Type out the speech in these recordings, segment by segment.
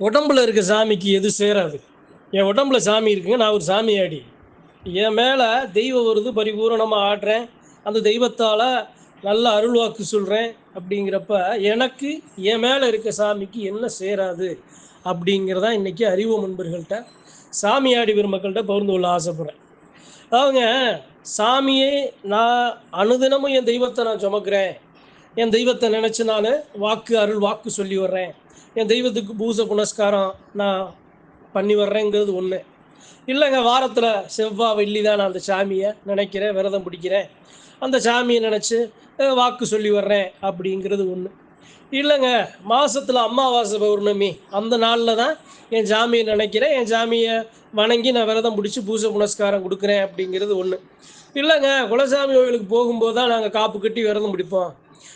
உடம்புல இருக்க சாமிக்கு எது சேராது. என் உடம்புல சாமி இருக்குங்க நான் ஒரு சாமியாடி. என் மேலே தெய்வம் வருது பரிபூரணமாக ஆடுறேன். அந்த தெய்வத்தால் நல்ல அருள்வாக்கு சொல்கிறேன் அப்படிங்கிறப்ப எனக்கு என் மேலே இருக்க சாமிக்கு என்ன சேராது அப்படிங்கிறதா இன்றைக்கி அறிவு முன்பர்கள்ட்ட சாமியாடி பெருமக்கள்கிட்ட பகிர்ந்து கொள்ள ஆசைப்பட்றேன். அவங்க சாமியே நான் அனுதினமும் என் தெய்வத்தை நான் சுமக்கிறேன். என் தெய்வத்தை நினச்சி நான் வாக்கு அருள் வாக்கு சொல்லி வர்றேன். என் தெய்வத்துக்கு பூஜை புனஸ்காரம் நான் பண்ணி வர்றேங்கிறது ஒன்று இல்லைங்க வாரத்தில் செவ்வாய் வெள்ளி தான் நான் அந்த சாமியை நினைக்கிறேன் விரதம் பிடிக்கிறேன். அந்த சாமியை நினச்சி வாக்கு சொல்லி வர்றேன் அப்படிங்கிறது ஒன்று இல்லைங்க மாதத்தில் அம்மாவாசை பௌர்ணமி அந்த நாளில் தான் என் சாமியை நினைக்கிறேன். என் சாமியை வணங்கி நான் விரதம் பிடிச்சி பூஜை புனஸ்காரம் கொடுக்குறேன் அப்படிங்கிறது ஒன்று இல்லைங்க குலசாமி கோயிலுக்கு போகும்போது தான் நாங்கள் காப்பு கட்டி விரதம் பிடிப்போம்.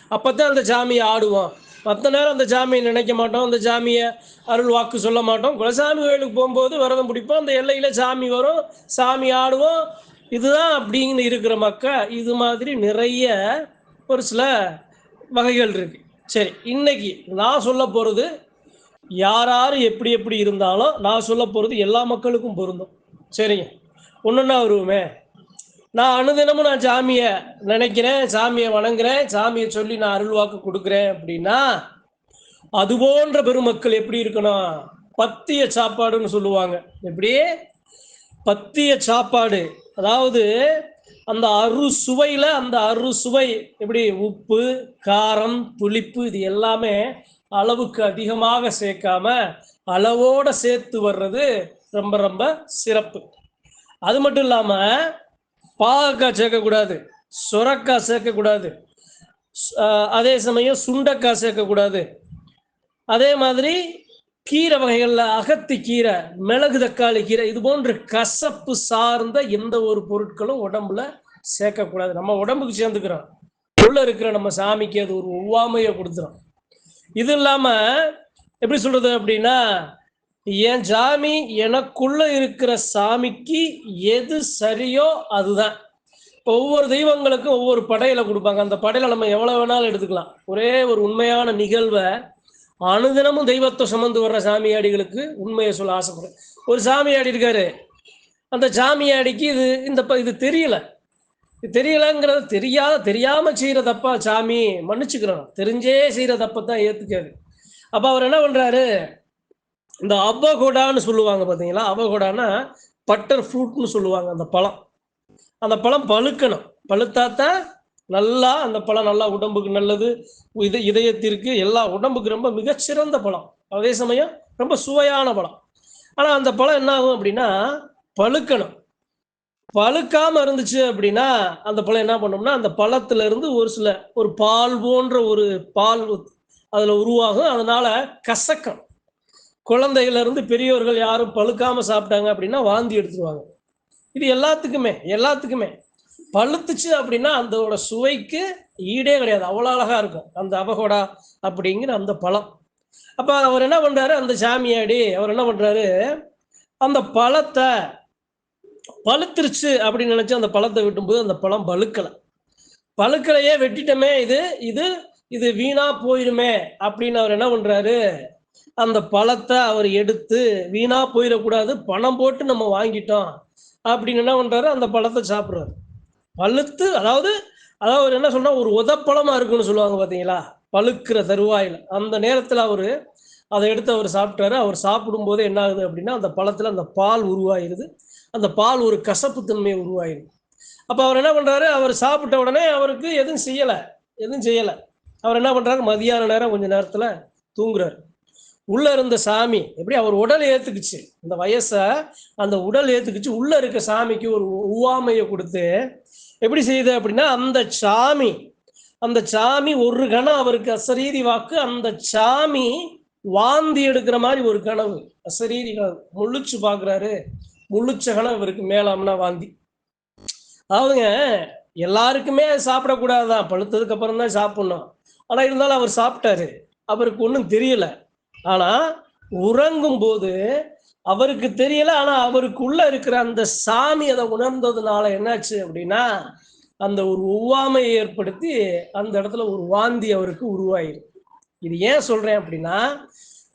அப்போ தான் அந்த சாமியை ஆடுவோம் மற்ற நேரம் அந்த சாமியை நினைக்க மாட்டோம். அந்த சாமியை அருள் வாக்கு சொல்ல மாட்டோம். குலசாமி கோயிலுக்கு போகும்போது விரதம் பிடிப்போம். அந்த எல்லையில் சாமி வரும். சாமி ஆடுவோம். இதுதான் அப்படின்னு இருக்கிற மக்கள் இது மாதிரி நிறைய ஒரு சில வகைகள் இருக்கு. சரி இன்னைக்கு நான் சொல்ல போகிறது யார் யார் எப்படி எப்படி இருந்தாலும் நான் சொல்ல போகிறது எல்லா மக்களுக்கும் பொருந்தும். சரிங்க. ஒன்றுன்னா வருவோமே. நான் அனுதினமும் நான் சாமியை நினைக்கிறேன் சாமியை வணங்குறேன் சாமியை சொல்லி நான் அருள்வாக்கு கொடுக்குறேன் அப்படின்னா அது போன்ற பெருமக்கள் எப்படி இருக்கணும்? பத்திய சாப்பாடுன்னு சொல்லுவாங்க. எப்படி? பத்திய சாப்பாடு. அதாவது அந்த அறு சுவையில் அந்த அறு சுவை எப்படி? உப்பு காரம் புளிப்பு இது எல்லாமே அளவுக்கு அதிகமாக சேர்க்காம அளவோட சேர்த்து வர்றது ரொம்ப ரொம்ப சிறப்பு. அது மட்டும் இல்லாமல் பாகக்காய் சேர்க்கக்கூடாது சுரக்காய் சேர்க்கக்கூடாது அதே சமயம் சுண்டக்காய் சேர்க்கக்கூடாது. அதே மாதிரி கீரை வகைகளில் அகத்தி கீரை மிளகு தக்காளி கீரை இது போன்ற கசப்பு சார்ந்த எந்த ஒரு பொருட்களும் உடம்புல சேர்க்கக்கூடாது. நம்ம உடம்புக்கு சேர்ந்துக்கிறோம். உள்ள இருக்கிற நம்ம சாமிக்கு அது ஒரு ஒவ்வாமையை கொடுத்துரும். இது இல்லாமல் எப்படி சொல்றது அப்படின்னா என் சாமி எனக்குள்ள இருக்கிற சாமிக்கு எது சரியோ அதுதான். இப்போ ஒவ்வொரு தெய்வங்களுக்கும் ஒவ்வொரு படையில கொடுப்பாங்க. அந்த படையில நம்ம எவ்வளவு வேணாலும் எடுத்துக்கலாம். ஒரே ஒரு உண்மையான நிகழ்வை அனுதினமும் தெய்வத்தை சுமந்து வர்ற சாமியாடிகளுக்கு உண்மையை சொல்ல ஆசைப்படுறேன். ஒரு சாமியாடி இருக்காரு. அந்த சாமியாடிக்கு இது இந்த இது தெரியல. இது தெரியலங்கிறது தெரியாத தெரியாம செய்யற தப்பா சாமி மன்னிச்சுக்கிறோம் தெரிஞ்சே செய்யற தப்பை தான் ஏத்துக்காது அப்ப அவர் என்ன பண்றாரு? இந்த அவகோடான்னு சொல்லுவாங்க பார்த்தீங்களா அவகோடான்னா பட்டர் ஃப்ரூட்னு சொல்லுவாங்க அந்த பழம். அந்த பழம் பழுக்கணும். பழுத்தாத்தான் நல்லா அந்த பழம் நல்லா உடம்புக்கு நல்லது. இது இதயத்திற்கு எல்லா உடம்புக்கு ரொம்ப மிகச்சிறந்த பழம். அதே சமயம் ரொம்ப சுவையான பழம். ஆனால் அந்த பழம் என்ன ஆகும் அப்படின்னா பழுக்கணும். பழுக்காம இருந்துச்சு அப்படின்னா அந்த பழம் என்ன பண்ணும்னா அந்த பழத்துல இருந்து ஒரு சில ஒரு பால் போன்ற ஒரு பால் அதில் உருவாகும். அதனால கசக்கணும் குழந்தையிலிருந்து பெரியவர்கள் யாரும் பழுக்காம சாப்பிட்டாங்க அப்படின்னா வாந்தி எடுத்துருவாங்க. இது எல்லாத்துக்குமே எல்லாத்துக்குமே. பழுத்துச்சு அப்படின்னா அதோட சுவைக்கு ஈடே கிடையாது. அவ்வளோ அழகாக இருக்கும். அந்த அவகோடா அப்படிங்கிற அந்த பழம். அப்போ அவர் என்ன பண்ணுறாரு அந்த சாமியாடி அவர் என்ன பண்ணுறாரு அந்த பழத்தை பழுத்துருச்சு அப்படின்னு நினச்சி அந்த பழத்தை வெட்டும்போது அந்த பழம் பழுக்கலை. பழுக்கலையே வெட்டிட்டோமே இது இது இது வீணாக போயிருமே அப்படின்னு அவர் என்ன பண்ணுறாரு அந்த பழத்தை அவர் எடுத்து வீணா போயிடக்கூடாது பணம் போட்டு நம்ம வாங்கிட்டோம் அப்படின்னு என்ன பண்றாரு? அந்த பழத்தை சாப்பிட்றாரு. பழுத்து அதாவது அதாவது அவர் என்ன சொன்னா ஒரு உதப்பழமா இருக்குன்னு சொல்லுவாங்க பாத்தீங்களா? பழுக்கிற தருவாயில். அந்த நேரத்துல அவரு அதை எடுத்து அவர் சாப்பிட்டாரு. அவர் சாப்பிடும்போது என்ன ஆகுது அப்படின்னா அந்த பழத்துல அந்த பால் உருவாயிருது. அந்த பால் ஒரு கசப்பு தன்மையை உருவாயிருது. அப்போ அவர் என்ன பண்றாரு? அவர் சாப்பிட்ட உடனே அவருக்கு எதுவும் செய்யலை. எதுவும் செய்யலை. அவர் என்ன பண்றாரு? மதியான நேரம் கொஞ்ச நேரத்துல தூங்குறாரு. உள்ள இருந்த சாமி. எப்படி? அவர் உடல் ஏத்துக்குச்சு. இந்த வயசை அந்த உடல் ஏத்துக்குச்சு. உள்ள இருக்க சாமிக்கு ஒரு உவாமையை கொடுத்து எப்படி செய்யுது அப்படின்னா அந்த சாமி அந்த சாமி ஒரு கணம் அவருக்கு அசரீரி வாக்கு அந்த சாமி வாந்தி எடுக்கிற மாதிரி ஒரு கனவு. அசரீரி கனவு முழிச்சு பாக்குறாரு முழிச்ச கனவு இவருக்கு மேலாம்னா வாந்தி. அதாவதுங்க எல்லாருக்குமே சாப்பிடக்கூடாதுதான். பழுத்ததுக்கு அப்புறம் தான் சாப்பிடணும். ஆனா இருந்தாலும் அவர் சாப்பிட்டாரு. அவருக்கு ஒன்றும் தெரியல. ஆனா உறங்கும் போது அவருக்கு தெரியல. ஆனா அவருக்குள்ள இருக்கிற அந்த சாமி அதை உணர்ந்ததுனால என்னாச்சு அப்படின்னா அந்த ஒரு ஒவ்வாமையை ஏற்படுத்தி அந்த இடத்துல ஒரு வாந்தி அவருக்கு உருவாயிருக்கு இது ஏன் சொல்றேன் அப்படின்னா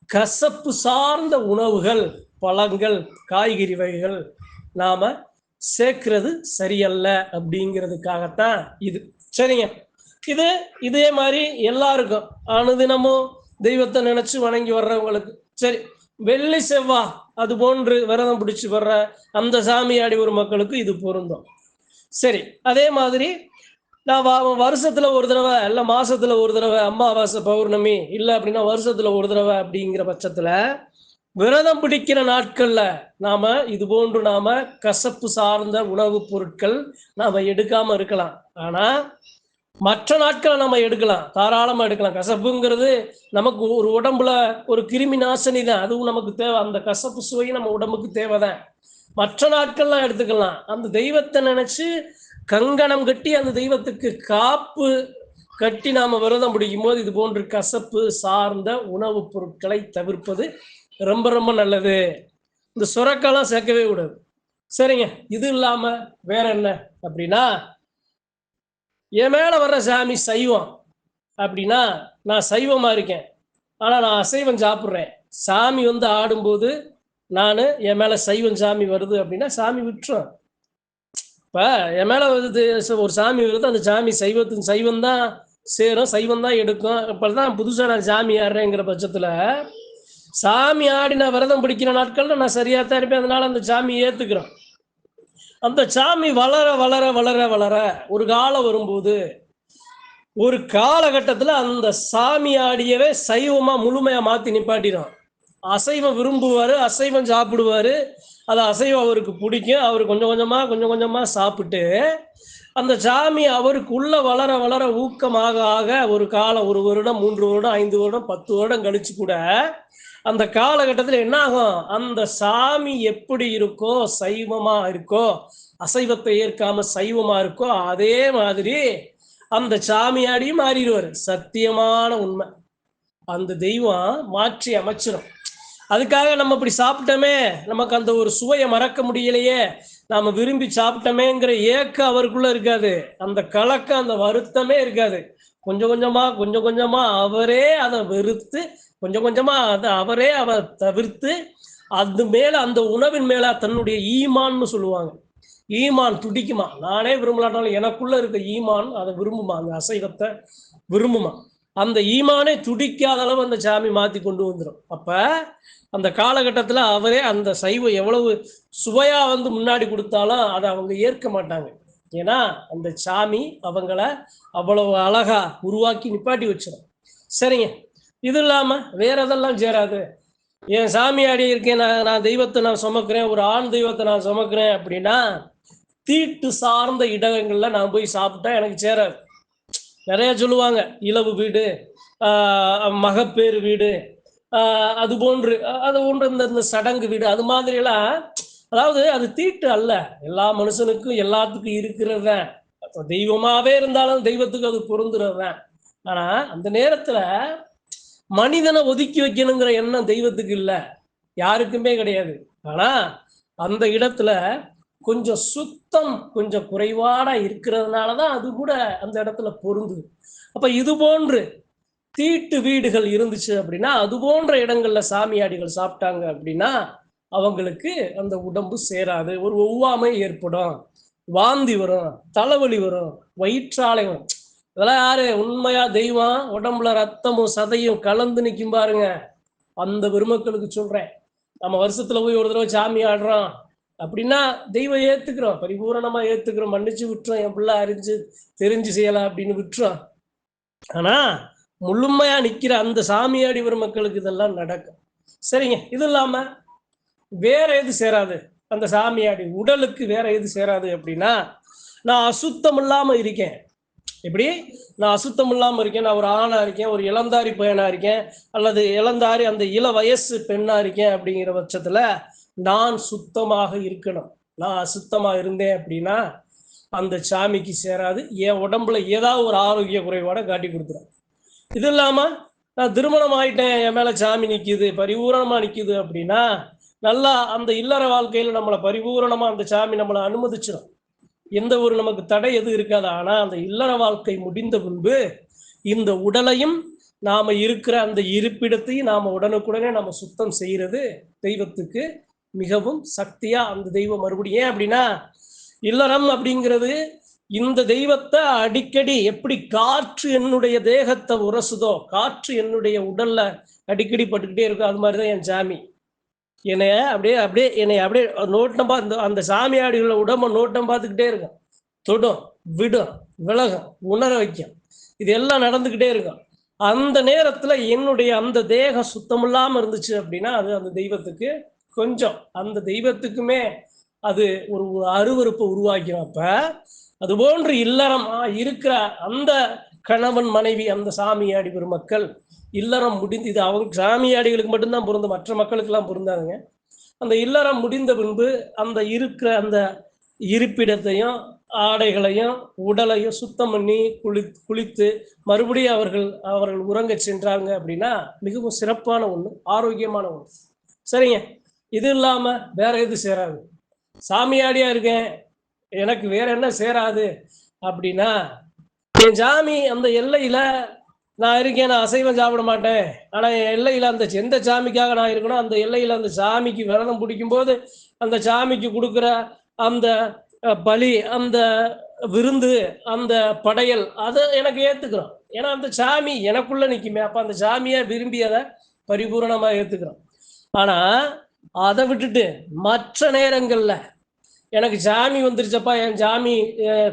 கசப்பு சார்ந்த உணவுகள் பழங்கள் காய்கறி வகைகள் நாம சேர்க்கிறது சரியல்ல அப்படிங்கிறதுக்காகத்தான் இது. சரிங்க. இது இதே மாதிரி எல்லாருக்கும் அனுதினமும் தெய்வத்தை நினைச்சு வணங்கி வர்றவங்களுக்கு சரி வெள்ளி செவ்வா அது போன்று விரதம் பிடிச்சு வர்ற அந்த சாமியாடி ஒரு மக்களுக்கு இது பொருந்தும். சரி அதே மாதிரி நான் வருஷத்துல ஒரு தடவை இல்ல மாசத்துல ஒரு தடவை அம்மாவாசை பௌர்ணமி இல்ல அப்படின்னா வருஷத்துல ஒரு தடவை அப்படிங்கிற பட்சத்துல விரதம் பிடிக்கிற நாட்கள்ல நாம இது போன்று நாம கசப்பு சார்ந்த உணவுப் பொருட்கள் நாம எடுக்காம இருக்கலாம். ஆனா மற்ற நாட்களை நம்ம எடுக்கலாம். தாராளமாக எடுக்கலாம். கசப்புங்கிறது நமக்கு ஒரு உடம்புல ஒரு கிருமி நாசினி தான். அதுவும் நமக்கு தேவை. அந்த கசப்பு சுவை நம்ம உடம்புக்கு தேவைதான். மற்ற நாட்கள்லாம் எடுத்துக்கலாம். அந்த தெய்வத்தை நினைச்சு கங்கணம் கட்டி அந்த தெய்வத்துக்கு காப்பு கட்டி நாம விரதம் பிடிக்கும் போது இது போன்ற கசப்பு சார்ந்த உணவுப் பொருட்களை தவிர்ப்பது ரொம்ப ரொம்ப நல்லது. இந்த சுரக்கெல்லாம் சேர்க்கவே கூடாது. சரிங்க. இது இல்லாம வேற என்ன அப்படின்னா என் மேலே வர்ற சாமி சைவம் அப்படின்னா நான் சைவமாக இருக்கேன். ஆனால் நான் அசைவம் சாப்பிட்றேன். சாமி வந்து ஆடும்போது நான் என் மேலே சைவம் சாமி வருது அப்படின்னா சாமி விட்டுரும். இப்போ என் மேலே வருது ஒரு சாமி வருது அந்த சாமி சைவத்தின் சைவம் தான் சேரும் சைவம் தான் எடுக்கும். இப்பதான் புதுசாக நான் சாமி ஆடுறேங்கிற பட்சத்தில் சாமி ஆடி நான் விரதம் பிடிக்கிற நாட்களில் நான் சரியாக தான் இருப்பேன். அதனால அந்த சாமி ஏத்துக்கிறோம். அந்த சாமி வளர வளர வளர வளர ஒரு காலம் வரும்போது ஒரு காலகட்டத்தில் அந்த சாமி ஆடியவே சைவமாக முழுமையாக மாற்றி நிப்பாட்டிடும். அசைவம் விரும்புவார் அசைவம் சாப்பிடுவார். அது அசைவம் அவருக்கு பிடிக்கும். அவர் கொஞ்சம் கொஞ்சமாக கொஞ்சம் கொஞ்சமாக சாப்பிட்டு அந்த சாமி அவருக்குள்ள வளர வளர ஊக்கமாக ஆக ஒரு காலம் ஒரு வருடம் மூன்று வருடம் ஐந்து வருடம் பத்து வருடம் கழிச்சு கூட அந்த காலகட்டத்தில் என்ன ஆகும் அந்த சாமி எப்படி இருக்கோ சைவமா இருக்கோ அசைவத்தை ஏற்காம சைவமா இருக்கோ அதே மாதிரி அந்த சாமியாடியும் மாறிடுவார். சத்தியமான உண்மை. அந்த தெய்வம் மாற்றி அமைச்சிடும் அதுக்காக நம்ம இப்படி சாப்பிட்டோமே நமக்கு அந்த ஒரு சுவையை மறக்க முடியலையே நாம விரும்பி சாப்பிட்டோமேங்கிற ஏக்கம் அவருக்குள்ள இருக்காது. அந்த கலக்கம் அந்த வருத்தமே இருக்காது. கொஞ்சம் கொஞ்சமா கொஞ்சம் கொஞ்சமா அவரே அதை வெறுத்து கொஞ்சம் கொஞ்சமா அதை அவரே அவர் தவிர்த்து அது மேல அந்த உணவின் மேல தன்னுடைய ஈமான்னு சொல்லுவாங்க. ஈமான் துடிக்குமா? நானே விரும்பலாட்டாலும் எனக்குள்ள இருக்க ஈமான் அதை விரும்புமா? அந்த அசைவத்தை விரும்புமா? அந்த ஈமானே துடிக்காத அளவு அந்த சாமி மாற்றி கொண்டு வந்துடும் அப்போ அந்த காலகட்டத்தில் அவரே அந்த சைவம் எவ்வளவு சுவையாக வந்து முன்னாடி கொடுத்தாலும் அதை அவங்க ஏற்க மாட்டாங்க. ஏன்னா அந்த சாமி அவங்கள அவ்வளவு அழகாக உருவாக்கி நிப்பாட்டி வச்சிடும் சரிங்க. இது இல்லாமல் வேற எதெல்லாம் சேராது. என் சாமியாடி இருக்கேன் நான் நான் தெய்வத்தை நான் சுமக்கிறேன் ஒரு ஆண் தெய்வத்தை நான் சுமக்கிறேன் அப்படின்னா தீட்டு சார்ந்த இடங்கள்ல நான் போய் சாப்பிட்டா எனக்கு சேராது. நிறைய சொல்லுவாங்க இலவு வீடு மகப்பேறு வீடு அது போன்று அது போன்று இந்த இந்த சடங்கு வீடு அது மாதிரி எல்லாம் அதாவது அது தீட்டு அல்ல. எல்லா மனுஷனுக்கும் எல்லாத்துக்கும் இருக்கிறதான் தெய்வமாவே இருந்தாலும் தெய்வத்துக்கு அது பொருந்துறதுதான் ஆனா அந்த நேரத்துல மனிதனை ஒதுக்கி வைக்கணுங்கிற எண்ணம் தெய்வத்துக்கு இல்லை. யாருக்குமே கிடையாது. ஆனா அந்த இடத்துல கொஞ்சம் சுத்தம் கொஞ்சம் குறைவாடா இருக்கிறதுனால தான் அது கூட அந்த இடத்துல பொருந்துது. அப்ப இது போன்று தீட்டு வீடுகள் இருந்துச்சு அப்படின்னா அது போன்ற இடங்கள்ல சாமியாடிகள் சாப்பிட்டாங்க அப்படின்னா அவங்களுக்கு அந்த உடம்பு சேராது. ஒரு ஒவ்வாமை ஏற்படும். வாந்தி வரும் தலைவலி வரும் வயிற்றாலை வரும். இதெல்லாம் யாரு? உண்மையா தெய்வம்? உடம்புல ரத்தமும் சதையும் கலந்து நிற்கும் பாருங்க. அந்த பெருமக்களுக்கு சொல்றேன். நம்ம வருஷத்துல போய் ஒரு தடவை சாமி ஆடுறோம். அப்படின்னா தெய்வம் ஏத்துக்கிறோம். பரிபூரணமா ஏத்துக்கிறோம். மன்னிச்சு விட்டுறோம். என் பிள்ளை அறிஞ்சு தெரிஞ்சு செய்யலாம் அப்படின்னு விட்டுறோம். ஆனா முழுமையா நிக்கிற அந்த சாமியாடி பெருமக்களுக்கு மக்களுக்கு இதெல்லாம் நடக்கும். சரிங்க. இது இல்லாம வேற எது சேராது? அந்த சாமியாடி உடலுக்கு வேற எது சேராது அப்படின்னா நான் அசுத்தம் இல்லாம இருக்கேன். எப்படி? நான் அசுத்தம் இல்லாமல் இருக்கேன் நான் ஒரு ஆணா இருக்கேன் ஒரு இளந்தாரி பையனா இருக்கேன் அல்லது இளந்தாரி அந்த இள வயசு பெண்ணா இருக்கேன் அப்படிங்கிற பட்சத்துல நான் சுத்தமாக இருக்கணும். நான் அசுத்தமா இருந்தேன் அப்படின்னா அந்த சாமிக்கு சேராது. என் உடம்புல ஏதாவது ஒரு ஆரோக்கிய குறைபாடை காட்டி கொடுத்துரும். இது இல்லாம நான் திருமணம் ஆயிட்டேன் என் மேல சாமி நிக்குது பரிபூரணமா நிக்குது அப்படின்னா நல்லா அந்த இல்லற வாழ்க்கையில நம்மளை பரிபூரணமா அந்த சாமி நம்மளை அனுமதிச்சிடும் எந்த ஒரு நமக்கு தடை எதுவும் இருக்காது. ஆனா அந்த இல்லற வாழ்க்கை முடிந்த பின்பு இந்த உடலையும் நாம இருக்கிற அந்த இருப்பிடத்தையும் நாம உடனுக்குடனே நம்ம சுத்தம் செய்யறது தெய்வத்துக்கு மிகவும் சக்தியா அந்த தெய்வம் மறுபடியும் ஏன் அப்படின்னா இல்லறம் அப்படிங்கிறது இந்த தெய்வத்தை அடிக்கடி எப்படி காற்று என்னுடைய தேகத்தை உரசுதோ காற்று என்னுடைய உடல்ல அடிக்கடி பட்டுக்கிட்டே இருக்கும் அது மாதிரிதான் என் ஜாமி. என்னைய அப்படியே அப்படியே என்னை அப்படியே நோட்டம் பார்த்து அந்த சாமியாடிகள உடம்ப நோட்டம் பார்த்துக்கிட்டே இருக்கும். தொடும் விடும் விலகும் உணர வைக்கும். இது எல்லாம் நடந்துக்கிட்டே இருக்கும். அந்த நேரத்துல என்னுடைய அந்த தேகம் சுத்தமில்லாம இருந்துச்சு அப்படின்னா அது அந்த தெய்வத்துக்கு கொஞ்சம் அந்த தெய்வத்துக்குமே அது ஒரு ஒரு அருவருப்பை உருவாக்கிறப்ப அது போன்று இல்லறம் ஆ, இருக்கிற அந்த கணவன் மனைவி அந்த சாமியாடி பெருமக்கள் இல்லறம் முடிந்து இது அவங்க சாமியாடிகளுக்கு மட்டும்தான் பொருந்தும் மற்ற மக்களுக்கெல்லாம் பொருந்தாதுங்க. அந்த இல்லறம் முடிந்த பின்பு அந்த இருக்கிற அந்த இருப்பிடத்தையும் ஆடைகளையும் உடலையும் சுத்தம் பண்ணி குளி குளித்து மறுபடியும் அவர்கள் அவர்கள் உறங்க சென்றாங்க அப்படின்னா மிகவும் சிறப்பான ஒன்று ஆரோக்கியமான ஒன்று சரிங்க. இது இல்லாமல் வேற எது சேராது. சாமியாடியா இருக்கேன் எனக்கு வேற என்ன சேராது அப்படின்னா என் சாமி அந்த எல்லையில நான் இருக்கேன் நான் அசைவம் சாப்பிட மாட்டேன். ஆனால் என் அந்த எந்த சாமிக்காக நான் இருக்கணும் அந்த எல்லையில் அந்த சாமிக்கு விரதம் பிடிக்கும்போது அந்த சாமிக்கு கொடுக்குற அந்த பலி அந்த விருந்து அந்த படையல் அதை எனக்கு ஏற்றுக்கிறோம் ஏன்னா அந்த சாமி எனக்குள்ளே நிற்குமே அப்போ அந்த சாமியை விரும்பி அதை பரிபூரணமாக ஏற்றுக்கிறோம் ஆனால் அதை விட்டுட்டு மற்ற நேரங்களில் எனக்கு சாமி வந்துருச்சப்பா என் சாமி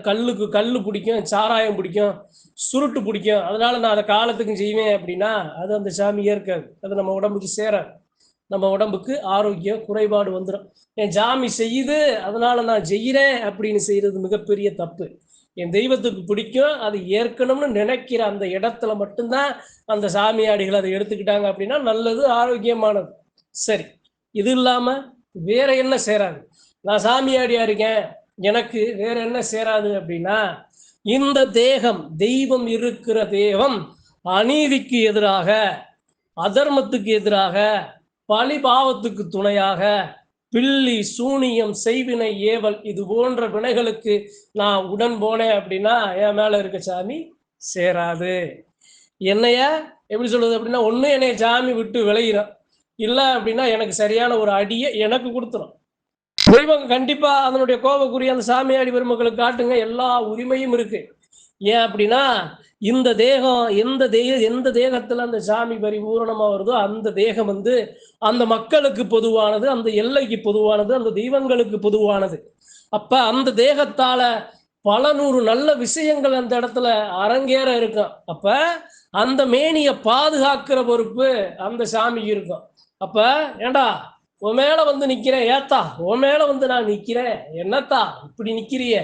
கல்லுக்கு கல் பிடிக்கும் சாராயம் பிடிக்கும் சுருட்டு பிடிக்கும். அதனால நான் அதை காலத்துக்கும் செய்வேன் அப்படின்னா அது அந்த சாமி ஏற்காது அது நம்ம உடம்புக்கு சேராது நம்ம உடம்புக்கு ஆரோக்கியம் குறைபாடு வந்துடும் என் சாமி செய்யுது அதனால நான் செய்கிறேன் அப்படின்னு செய்யறது மிகப்பெரிய தப்பு. என் தெய்வத்துக்கு பிடிக்கும் அது ஏற்கனவே நினைக்கிற அந்த இடத்துல மட்டும்தான் அந்த சாமியாடிகள் அதை எடுத்துக்கிட்டாங்க அப்படின்னா நல்லது ஆரோக்கியமானது. சரி இது இல்லாமல் வேற என்ன செய்கிறாங்க நான் சாமியாடியா இருக்கேன் எனக்கு வேற என்ன சேராது அப்படின்னா இந்த தேகம் தெய்வம் இருக்கிற தேகம் அநீதிக்கு எதிராக அதர்மத்துக்கு எதிராக பழி பாவத்துக்கு துணையாக பில்லி சூனியம் செய்வினை ஏவல் இது போன்ற வினைகளுக்கு நான் உடன் போனேன் அப்படின்னா என் மேல இருக்க சாமி சேராது. என்னைய எப்படி சொல்றது அப்படின்னா ஒன்று என்னைய சாமி விட்டு விளையிடும் இல்லை அப்படின்னா எனக்கு சரியான ஒரு அடியை எனக்கு கொடுத்துரும். தெய்வம் கண்டிப்பா அதனுடைய கோபக்குரிய அந்த சாமியாடி பெருமக்களுக்கு காட்டுங்க. எல்லா உரிமையும் இருக்கு. ஏன் அப்படின்னா இந்த தேகம் எந்த தேக எந்த தேகத்துல அந்த சாமி பரிபூரணமா வருதோ அந்த தேகம் வந்து அந்த மக்களுக்கு பொதுவானது அந்த எல்லைக்கு பொதுவானது அந்த தெய்வங்களுக்கு பொதுவானது. அப்ப அந்த தேகத்தால பல நூறு நல்ல விஷயங்கள் அந்த இடத்துல அரங்கேற இருக்கும். அப்ப அந்த மேனியை பாதுகாக்கிற பொறுப்பு அந்த சாமிக்கு இருக்கும். அப்ப ஏண்டா உன் மேல வந்து நிக்கிறேன். ஏத்தா உன் மேல வந்து நான் நிக்கிறேன். என்னத்தா இப்படி நிக்கிறிய?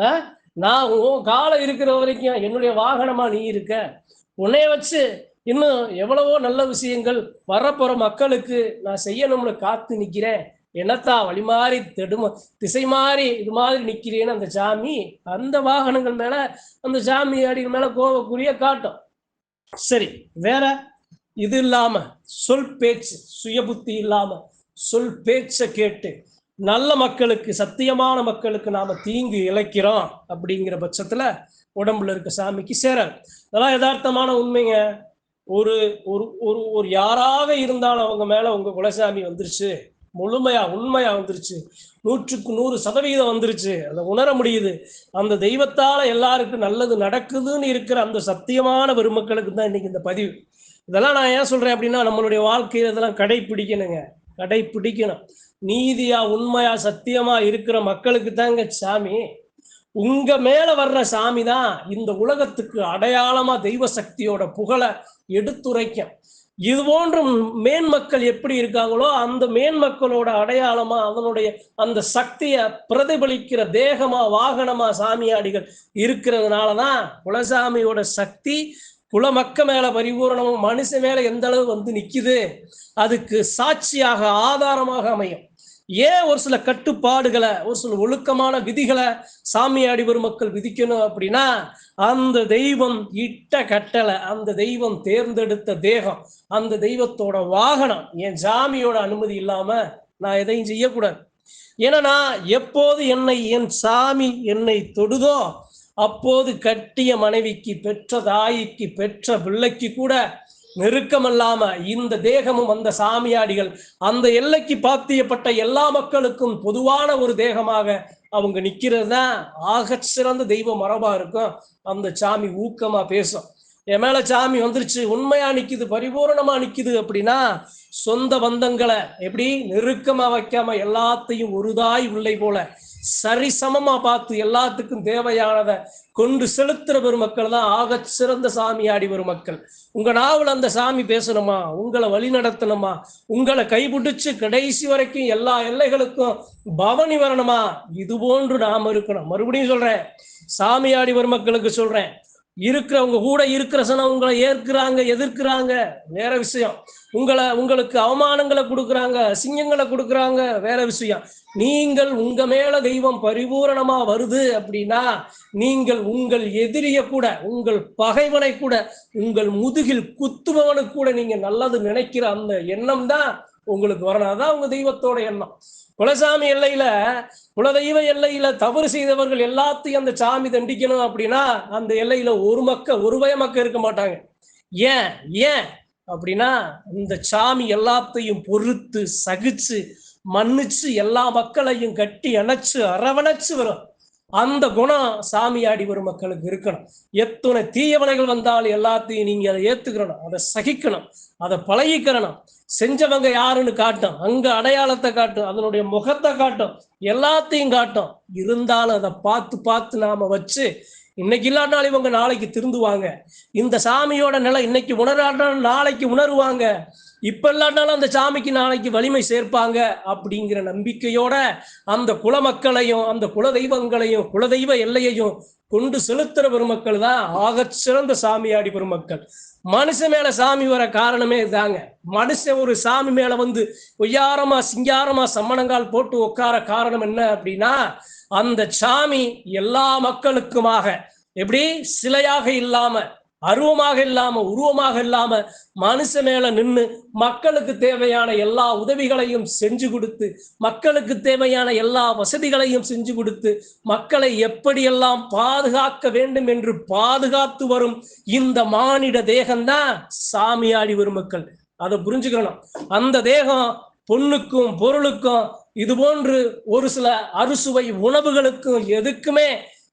ஆ? நான் உன் காலம் இருக்கிற வரைக்கும் என்னுடைய வாகனமா நீ இருக்க? உன்னைய வச்சு இன்னும் எவ்வளவோ நல்ல விஷயங்கள் வரப்போற மக்களுக்கு நான் செய்யணும்னு காத்து நிக்கிறேன். என்னத்தா வழி மாறி தெடும திசை மாறி இது மாதிரி நிக்கிறேன்னு அந்த சாமி அந்த வாகனங்கள் மேல அந்த சாமி அடிகள் மேல கோவக்குரிய காட்டும். சரி வேற இது இல்லாம சொல் பேச்சு சுயபுத்தி இல்லாம சொல் பேச்சை கேட்டு நல்ல மக்களுக்கு சத்தியமான மக்களுக்கு நாம தீங்கு இழைக்கிறோம் அப்படிங்கிற பட்சத்துல உடம்புல இருக்க சாமிக்கு சேராது அதெல்லாம் யதார்த்தமான உண்மைங்க. ஒரு ஒரு ஒரு ஒரு யாராக இருந்தாலும் அவங்க மேல உங்க குலசாமி வந்துருச்சு. முழுமையா உண்மையா வந்துருச்சு. நூற்றுக்கு நூறு சதவீதம் வந்துருச்சு. அதை உணர முடியுது. அந்த தெய்வத்தால எல்லாருக்கும் நல்லது நடக்குதுன்னு இருக்கிற அந்த சத்தியமான பெருமக்களுக்கு தான் இன்னைக்கு இந்த பதிவு. இதெல்லாம் நான் ஏன் சொல்றேன் அப்படின்னா நம்மளுடைய வாழ்க்கையில இதெல்லாம் கடைப்பிடிக்கணுங்க கடைபிடிக்கணும் நீதியா உண்மையா சத்தியமா இருக்கிற மக்களுக்கு தாங்க சாமி. உங்க மேல வர்ற சாமி தான் இந்த உலகத்துக்கு அடையாளமா தெய்வ சக்தியோட புகழை எடுத்துரைக்கும். இது போன்ற மேன்மக்கள் எப்படி இருக்காங்களோ அந்த மேன்மக்களோட அடையாளமா அவனுடைய அந்த சக்தியை பிரதிபலிக்கிற தேகமா வாகனமா சாமியாடிகள் இருக்கிறதுனாலதான் குலசாமியோட சக்தி குலமக்க மேல பரிபூரணமும் மனுஷன் மேல எந்த அளவு வந்து நிக்குது அதுக்கு சாட்சியாக ஆதாரமாக அமையும். ஏன் ஒரு சில கட்டுப்பாடுகளை ஒரு சில ஒழுக்கமான விதிகளை சாமியாடி மக்கள் விதிக்கணும் அப்படின்னா அந்த தெய்வம் இட்ட கட்டளை அந்த தெய்வம் தேர்ந்தெடுத்த தேகம் அந்த தெய்வத்தோட வாகனம் என் ஜாமியோட அனுமதி இல்லாம நான் எதையும் செய்யக்கூடாது. ஏன்னா நான் எப்போது என்னை என் சாமி என்னை தொடுதோ அப்போது கட்டிய மனைவிக்கு பெற்ற தாய்க்கு பெற்ற பிள்ளைக்கு கூட நெருக்கமல்லாம இந்த தேகமும் அந்த சாமியாடிகள் அந்த எல்லைக்கு பாத்தியப்பட்ட எல்லா மக்களுக்கும் பொதுவான ஒரு தேகமாக அவங்க நிக்கிறது தான் ஆக சிறந்த தெய்வ மரபா இருக்கும். அந்த சாமி ஊக்கமா பேசும். என் மேல சாமி வந்துருச்சு உண்மையா நிக்குது பரிபூர்ணமா நிக்குது அப்படின்னா சொந்த பந்தங்களை எப்படி நெருக்கமா வைக்காம எல்லாத்தையும் ஒருதாய் உள்ளே போல சரிசமமா பார்த்து எல்லாத்துக்கும் தேவையானதை கொண்டு செலுத்துற பெருமக்கள் தான் ஆக சிறந்த சாமியாடி பெருமக்கள். உங்க நாவல் அந்த சாமி பேசணுமா? உங்களை வழி நடத்தணுமா? உங்களை கைபிடிச்சு கடைசி வரைக்கும் எல்லா எல்லைகளுக்கும் பவனி வரணுமா? இது போன்று நாம் இருக்கணும். மறுபடியும் சொல்றேன். சாமியாடி பெருமக்களுக்கு சொல்றேன். இருக்கிறவங்க கூட இருக்கிற சனம் உங்களை ஏற்கிறாங்க எதிர்க்கிறாங்க. வேற விஷயம். உங்களை உங்களுக்கு அவமானங்களை கொடுக்குறாங்க சிங்கங்களை கொடுக்குறாங்க வேற விஷயம். நீங்கள் உங்க மேல தெய்வம் பரிபூரணமா வருது அப்படின்னா நீங்கள் உங்கள் எதிரிய கூட உங்கள் பகைவனை கூட உங்கள் முதுகில் குத்துபவனுக்கு கூட நீங்க நல்லது நினைக்கிற அந்த எண்ணம் தான் உங்களுக்கு வரணும் அதான் உங்க தெய்வத்தோட எண்ணம். குலசாமி எல்லையில குலதெய்வ எல்லையில தவறு செய்தவர்கள் எல்லாத்தையும் அந்த சாமி தண்டிக்கணும் அப்படின்னா அந்த எல்லையில ஒரு மக்க ஒரு வய மக்க இருக்க மாட்டாங்க. ஏன்? ஏன்? அப்படின்னா இந்த சாமி எல்லாத்தையும் பொறுத்து சகிச்சு மன்னிச்சு எல்லா மக்களையும் கட்டி அணைச்சு அரவணைச்சு வரும். அந்த குணம் சாமியாடி வரும் மக்களுக்கு இருக்கணும். எத்தனை தீயவனைகள் வந்தாலும் எல்லாத்தையும் நீங்க அதை ஏத்துக்கிறணும் அதை சகிக்கணும். அதை பழகிக்கிறணும் செஞ்சவங்க யாருன்னு காட்டும். அங்க அடையாளத்தை காட்டும். அதனுடைய முகத்தை காட்டும். எல்லாத்தையும் காட்டும். இருந்தாலும் அதை பார்த்து பார்த்து நாம வச்சு இன்னைக்கு இல்லாட்டாலும் இவங்க நாளைக்கு திருந்துவாங்க. இந்த சாமியோட நிலை இன்னைக்கு உணராட்டாலும் நாளைக்கு உணருவாங்க. இப்ப இல்லாட்டாலும் அந்த சாமிக்கு நாளைக்கு வலிமை சேர்ப்பாங்க அப்படிங்கிற நம்பிக்கையோட அந்த குலமக்களையும் அந்த குல தெய்வங்களையும் குலதெய்வ எல்லையையும் கொண்டு செலுத்துற பெருமக்கள் தான் ஆகச் சிறந்த சாமியாடி பெருமக்கள். மனுஷன் மேல சாமி வர காரணமே இதாங்க. மனுஷன் ஒரு சாமி மேல வந்து ஒய்யாரமா சிங்காரமா சம்மணங்கால் போட்டு உட்கார காரணம் என்ன அப்படின்னா அந்த சாமி எல்லா மக்களுக்குமாக எப்படி? சிலையாக இல்லாம அருவமாக இல்லாம உருவமாக இல்லாம மனுஷ மேல நின்று மக்களுக்கு தேவையான எல்லா உதவிகளையும் செஞ்சு கொடுத்து மக்களுக்கு தேவையான எல்லா வசதிகளையும் செஞ்சு கொடுத்து மக்களை எப்படியெல்லாம் பாதுகாக்க வேண்டும் என்று பாதுகாத்து வரும் இந்த மானிட தேகம்தான் சாமியாடி பெருமக்கள் அதை புரிஞ்சுக்கணும். அந்த தேகம் பொண்ணுக்கும் பொருளுக்கும் இது போன்று ஒரு சில அறுசுவை உணவுகளுக்கும் எதுக்குமே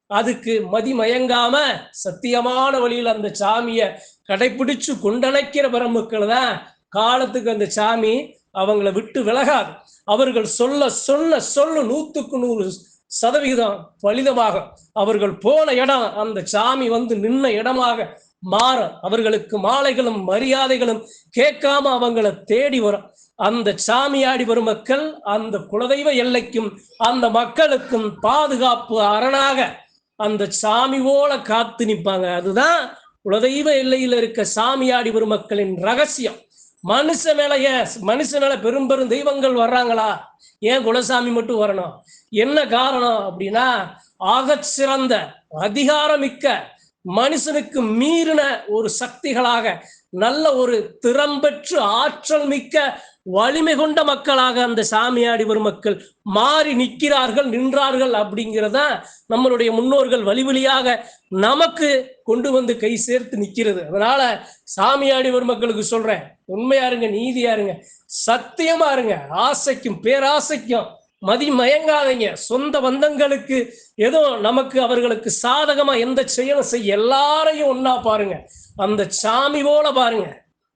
அதுக்கு மதிமயங்காம சத்தியமான வழியில் அந்த சாமியை கடைபிடிச்சு கொண்டணைக்கிற பெருமக்கள் தான் காலத்துக்கு அந்த சாமி அவங்கள விட்டு விலகாது. அவர்கள் சொல்ல சொன்ன சொல்ல நூற்றுக்கு நூறு சதவிகிதம் பலிதமாக. அவர்கள் போன இடம் அந்த சாமி வந்து நின்ன இடமாக மாற. அவர்களுக்கு மாலைகளும் மரியாதைகளும் கேட்காம அவங்கள தேடி வரும் அந்த சாமியாடி வரும் மக்கள் அந்த குலதெய்வ எல்லைக்கும் அந்த மக்களுக்கும் பாதுகாப்பு அரணாக அந்த சாமி போல காத்து நிற்பாங்க. அதுதான் குலதெய்வ எல்லையில இருக்க சாமியாடி பெருமக்களின் மக்களின் ரகசியம். மனுஷ மேல ஏன் மனுஷ மேல பெரும் பெரும் தெய்வங்கள் வர்றாங்களா? ஏன் குலசாமி மட்டும் வரணும்? என்ன காரணம் அப்படின்னா ஆக சிறந்த அதிகாரமிக்க மனுஷனுக்கு மீறின ஒரு சக்திகளாக நல்ல ஒரு திறம்பெற்று ஆற்றல் மிக்க வலிமை கொண்ட மக்களாக அந்த சாமியாடி வரும் மக்கள் மாறி நிற்கிறார்கள் நின்றார்கள் அப்படிங்கிறத நம்மளுடைய முன்னோர்கள் வழி வழியாக நமக்கு கொண்டு வந்து கை சேர்த்து நிற்கிறது. அதனால சாமியாடி வரும் மக்களுக்கு சொல்றேன் உண்மையா இருங்க நீதியா இருங்க சத்தியமா இருங்க ஆசைக்கும் பேராசைக்கும் மதி மயங்காதீங்க. சொந்த பந்தங்களுக்கு ஏதோ நமக்கு அவர்களுக்கு சாதகமா எந்த செயலும் செய்ய எல்லாரையும் ஒன்னா பாருங்க. அந்த சாமி போல பாருங்க.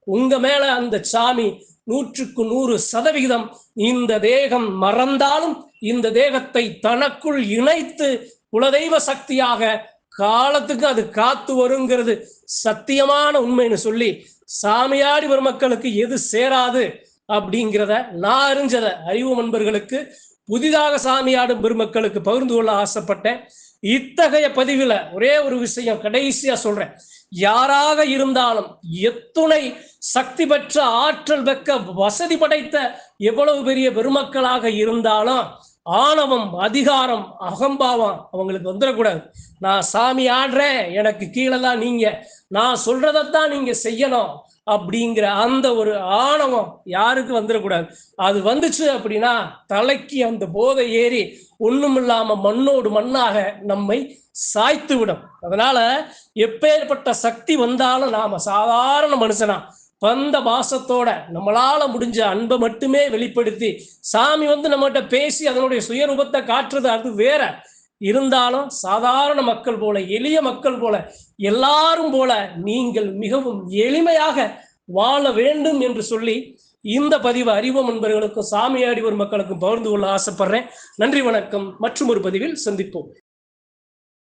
உங்க மேல அந்த சாமி நூற்றுக்கு நூறு சதவிகிதம் இந்த தேகம் மறந்தாலும் இந்த தேகத்தை தனக்குள் இணைத்து குலதெய்வ சக்தியாக காலத்துக்கு அது காத்து வருங்கிறது சத்தியமான உண்மைன்னு சொல்லி சாமியாடி பெருமக்களுக்கு எது சேராது அப்படிங்கிறத நான் அறிஞ்சத அறிவு நண்பர்களுக்கு புதிதாக சாமியாடும் பெருமக்களுக்கு பகிர்ந்து கொள்ள ஆசைப்பட்டேன். இத்தகைய பதிவில் ஒரே ஒரு விஷயம் கடைசியா சொல்றேன். யாராக இருந்தாலும் எத்துணை சக்தி பெற்ற ஆற்றல் பெக்க வசதி படைத்த எவ்வளவு பெரிய பெருமக்களாக இருந்தாலும் ஆணவம் அதிகாரம் அகம்பாவம் அவங்களுக்கு வந்துடக்கூடாது. நான் சாமி ஆடுறேன் எனக்கு கீழே தான் நீங்க நான் சொல்றதைத்தான் நீங்க செய்யணும். அப்படிங்கிற அந்த ஒரு ஆணவம் யாருக்கு வந்துடக்கூடாது? அது வந்துச்சு அப்படின்னா தலைக்கு அந்த போதை ஏறி ஒண்ணுமில்லாம மண்ணோடு மண்ணாக நம்மை சாய்த்து விடும் அதனால எப்பேற்பட்ட சக்தி வந்தாலும் நாம சாதாரண மனுஷனா பந்த பாசத்தோட நம்மளால முடிஞ்ச அன்பை மட்டுமே வெளிப்படுத்தி சாமி வந்து நம்மகிட்ட பேசி அதனுடைய சுயரூபத்தை காட்டுறது அது வேற. இருந்தாலும் சாதாரண மக்கள் போல எளிய மக்கள் போல எல்லாரும் போல நீங்கள் மிகவும் எளிமையாக வாழ வேண்டும் என்று சொல்லி இந்த பதிவு அறிவோம் என்பவர்களுக்கும் சாமியாடி ஒரு மக்களுக்கும் பகிர்ந்து கொள்ள ஆசைப்படுறேன். நன்றி வணக்கம். மற்றும் ஒரு பதிவில் சந்திப்போம்.